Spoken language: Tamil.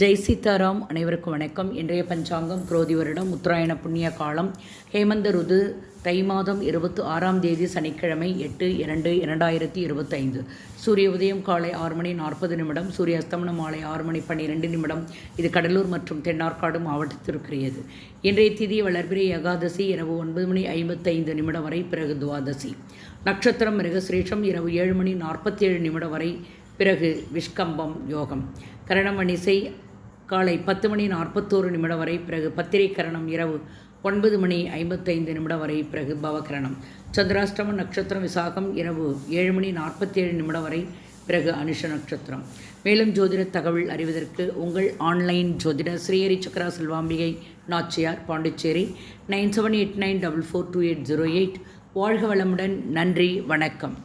ஜெய் சீதாராம் அனைவருக்கும் வணக்கம். இன்றைய பஞ்சாங்கம் குரோதி வருடம் உத்தராயண புண்ணிய காலம் ஹேமந்த ருது தை மாதம் இருபத்தி ஆறாம் தேதி சனிக்கிழமை எட்டு இரண்டு இரண்டாயிரத்தி இருபத்தைந்து. சூரிய உதயம் காலை ஆறு மணி நாற்பது நிமிடம் சூரிய அஸ்தமனம் மாலை ஆறு மணி பன்னிரெண்டு நிமிடம். இது கடலூர் மற்றும் தென்னார்காடு மாவட்டத்திற்குரியது. இன்றைய திதி வளர்பிறை ஏகாதசி இரவு ஒன்பது மணி ஐம்பத்தைந்து நிமிடம் வரை பிறகு துவாதசி. நட்சத்திரம் மிருகசிரேஷம் இரவு ஏழு மணி நாற்பத்தி ஏழு நிமிடம் வரை பிறகு விஷ்கம்பம் யோகம். கரணமணிசை காலை பத்து மணி நாற்பத்தோரு நிமிடம் வரை பிறகு பத்திரை கரணம் இரவு ஒன்பது மணி ஐம்பத்தைந்து நிமிடம் வரை பிறகு பவகரணம். சந்திராஷ்டம நட்சத்திரம் விசாகம் இரவு ஏழு மணி நாற்பத்தேழு நிமிடம் வரை பிறகு அனுஷ நட்சத்திரம். மேலும் ஜோதிட தகவல் அறிவதற்கு உங்கள் ஆன்லைன் ஜோதிடர் Srihari Chakkara Selvambigai Nachiyar Pondicherry nine seven eight nine double four two eight zero eight. வாழ்க வளமுடன். நன்றி. வணக்கம்.